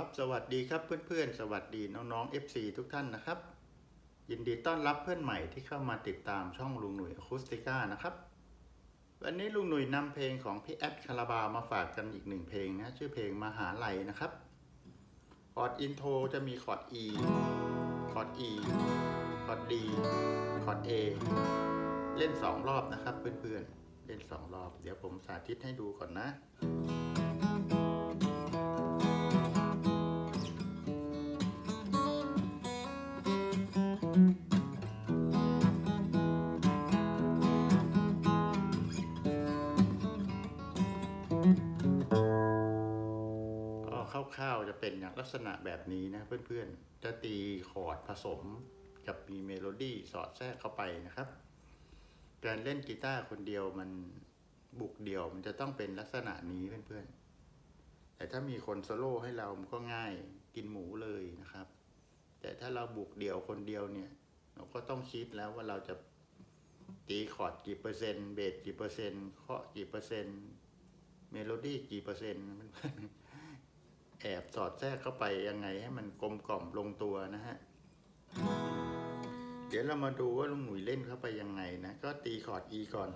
ครับสวัสดีครับเพื่อนๆ สวัสดีน้องๆ FC ทุกท่านนะครับ ยินดีต้อนรับเพื่อนใหม่ที่เข้ามาติดตามช่องลุงหนุ่ยอะคูสติก้านะครับ วันนี้ลุงหนุ่ยนำเพลงของพี่แอดคาราบาวมาฝากกันอีกหนึ่งเพลงนะ ชื่อเพลงมหาลัยนะครับคอร์ดอินโทรจะมีคอร์ด E คอร์ด E คอร์ด D คอร์ด A เล่นสองรอบนะครับเพื่อนๆ เล่นสองรอบ เดี๋ยวผมสาธิตให้ดูก่อนนะ คร่าวๆจะเป็นอย่างลักษณะแบบนี้นะเพื่อนๆ จะตีคอร์ดผสมกับมีเมโลดี้สอดแทรกเข้าไปนะครับ การเล่นกีตาร์คนเดียวมันบุกเดี่ยวมันจะต้องเป็นลักษณะนี้เพื่อนๆ แต่ถ้ามีคนโซโล่ให้เรามันก็ง่ายกินหมูเลยนะครับ แต่ถ้าเราบุกเดี่ยวคนเดียวเนี่ย เราก็ต้องคิดแล้วว่าเราจะตีคอร์ดกี่เปอร์เซ็นต์เบสกี่เปอร์เซ็นต์เคาะกี่เปอร์เซ็นต์เมโลดี้กี่เปอร์เซ็นต์มัน แอบสอดแทรกเข้าไปยังไงให้มันกลมกล่อมลงตัวนะฮะ เดี๋ยวเรามาดูว่าลุงหนุ่ยเล่นเข้าไปยังไงนะ ก็ตีคอร์ด E ก่อน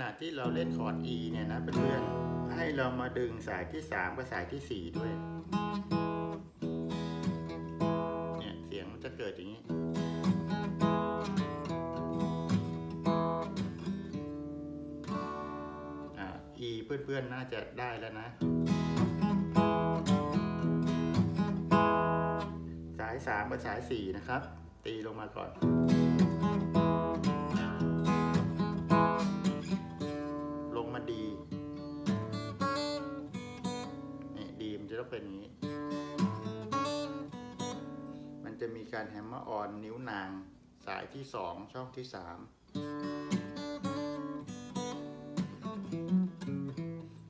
ณะที่เราเล่นคอร์ด E เนี่ยนะเพื่อนๆให้เรามาดึงสายที่ 3 กับสายทีสี่ 4 ด้วย เนี่ยเสียงมันจะเกิดอย่างนี้ อ่า E เพื่อนๆ น่าจะได้แล้วนะ สาย 3 กับสาย 4 นะครับ ตีลงมาก่อน ต้องเป็นอย่างนี้ มันจะมีการแฮมเมอร์ออนนิ้วนาง สายที่สองช่องที่สาม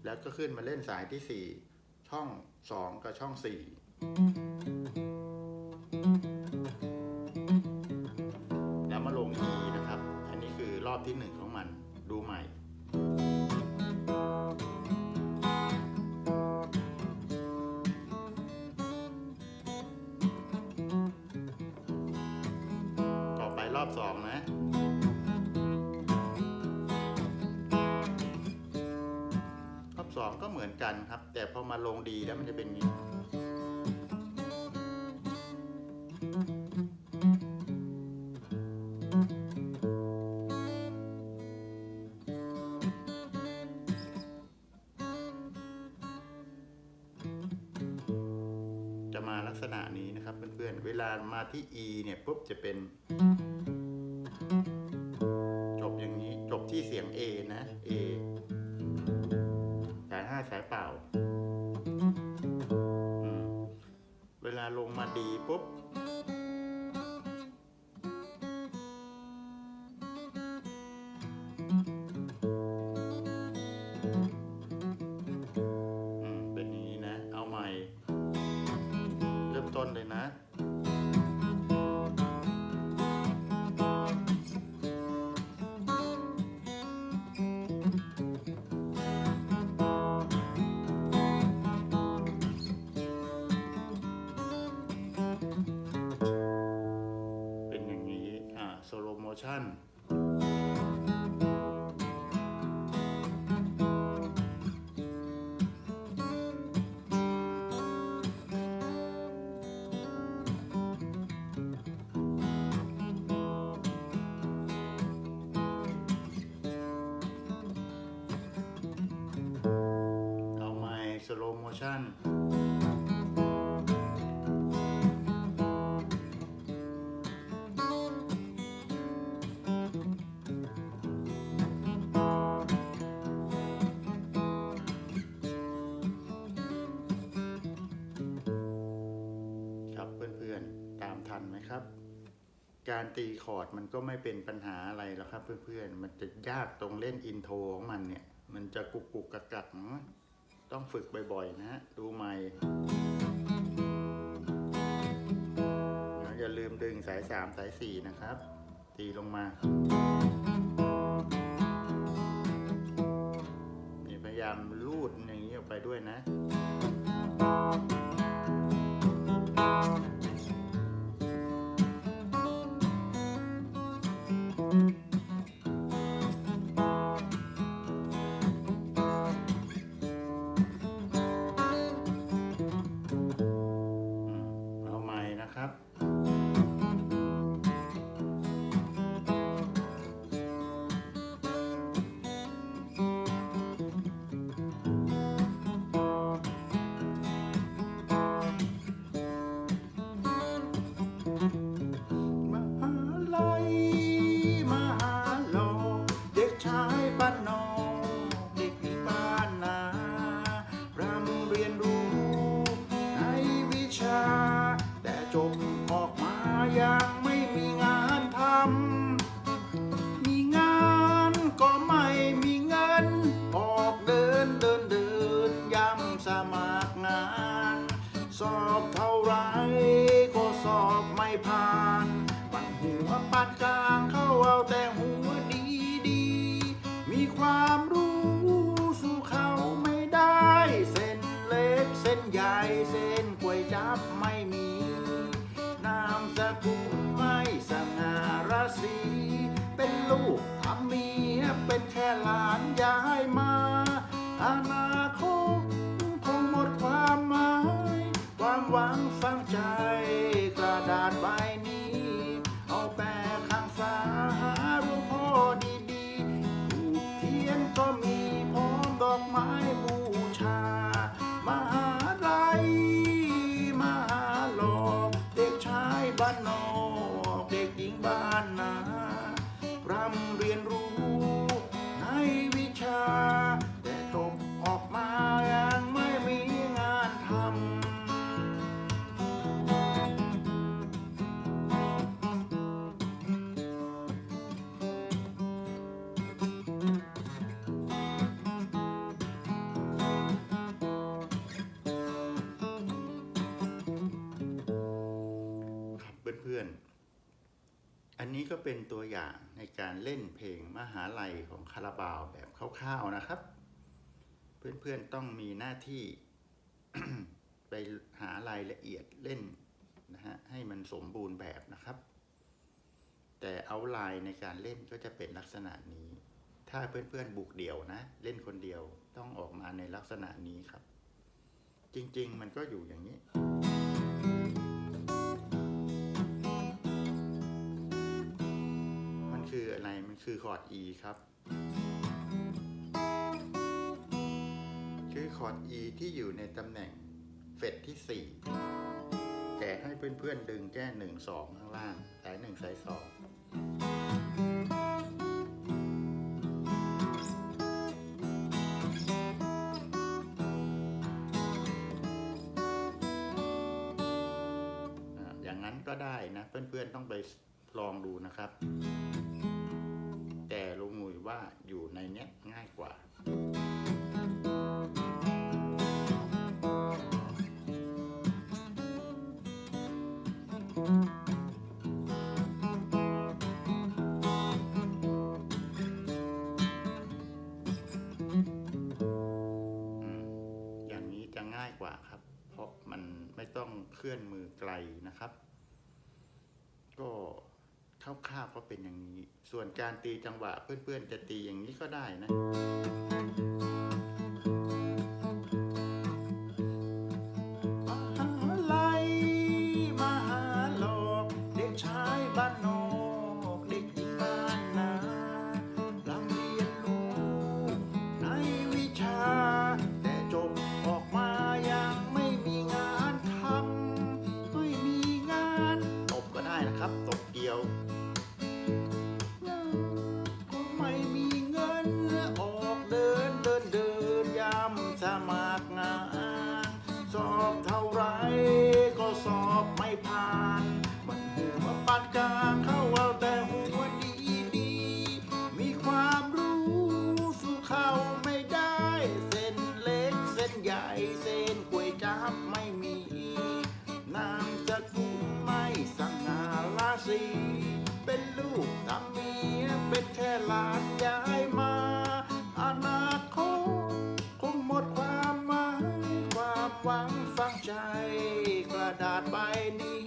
แล้วก็ขึ้นมาเล่นสายที่สี่ช่องสองกับช่องสี่แล้วมาลง E นะครับ อันนี้คือรอบที่หนึ่ง ก็เหมือนกันครับ แต่พอมาลงดีแล้วมันจะเป็นอย่างนี้ จะมาลักษณะนี้นะครับเพื่อนๆ เวลามาที่ E เนี่ยปุ๊บจะเป็น จบอย่างนี้จบที่เสียง A นะ A สายห้าสเปล่า เวลาลงมาดีปุ๊บ โลโมชั่นครับเพื่อนๆ ตามทันไหมครับ การตีคอร์ดมันก็ไม่เป็นปัญหาอะไรแล้วครับเพื่อนๆ มันจะยากตรงเล่นอินโทรของมันเนี่ย มันจะกุกกุกกักกักเนาะ ต้องฝึกบ่อยๆ นะฮะดูใหม่นะอย่าลืมดึงสายสามสายสี่นะครับ ตีลงมานี่พยายามลูดอย่างนี้ออกไปด้วยนะ หั ก็เป็นตัวอย่างในการเล่นเพลงมหาลัยของคาราบาวแบบคร่าวๆนะครับ เพื่อนๆต้องมีหน้าที่ไปหารายละเอียดเล่นนะฮะให้มันสมบูรณ์แบบนะครับ แต่เอาไลน์ในการเล่นก็จะเป็นลักษณะนี้ ถ้าเพื่อนๆบุกเดี่ยวนะ เล่นคนเดียวต้องออกมาในลักษณะนี้ครับ จริงๆมันก็อยู่อย่างนี้ คือคอร์ด E ครับ คือคอร์ด E ที่อยู่ในตำแหน่งเฟดที่ 4 แต่ให้เพื่อนๆดึงแก้ 1 2 ข้างล่าง สาย 1 สาย 2อ่าอย่างนั้นก็ได้นะ เพื่อนๆต้องไปลองดูนะครับ แต่ลุงหนุ่ยว่าอยู่ในเนี้ยง่ายกว่าอย่างนี้จะง่ายกว่าครับ เพราะมันไม่ต้องเคลื่อนมือไกลนะครับ คร่าวๆก็เป็นอย่างนี้ ส่วนการตีจังหวะเพื่อนๆจะตีอย่างนี้ก็ได้นะ ดาษใบนี้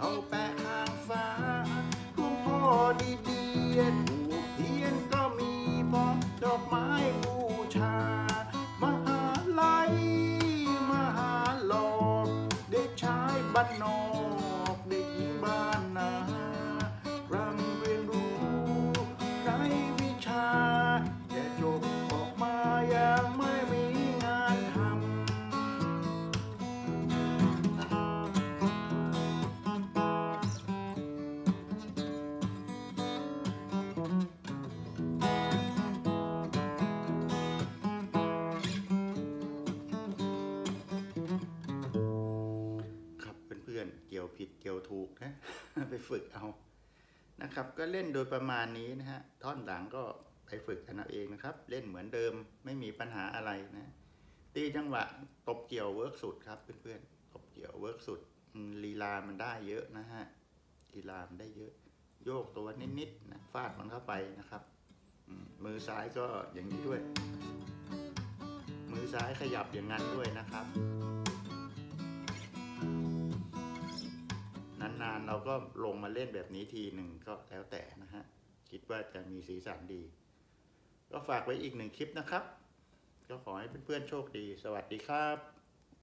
เอาแปะข้างฟ้าคุณพ่อดีเดียน พื่อนเกี่ยวผิดเกี่ยวถูกนะไปฝึกเอานะครับ ก็เล่นโดยประมาณนี้นะฮะท่อนหลังก็ไปฝึกกันเอาเองนะครับ เล่นเหมือนเดิมไม่มีปัญหาอะไรนะตีจังหวะตบเกี่ยวเวิร์กสุดครับเพื่อนๆตบเกี่ยวเวิร์กสุดลีลามันได้เยอะนะฮะลีลามันได้เยอะ โยกตัวนิดๆนะฟาดมันเข้าไปนะครับมือซ้ายก็อย่างนี้ด้วย มือซ้ายขยับอย่างนั้นด้วยนะครับ นานๆเราก็ลงมาเล่นแบบนี้ทีหนึ่งก็แล้วแต่นะฮะ คิดว่าจะมีสีสันดี ก็ฝากไว้อีกหนึ่งคลิปนะครับ ก็ขอให้เพื่อนๆโชคดี สวัสดีครับ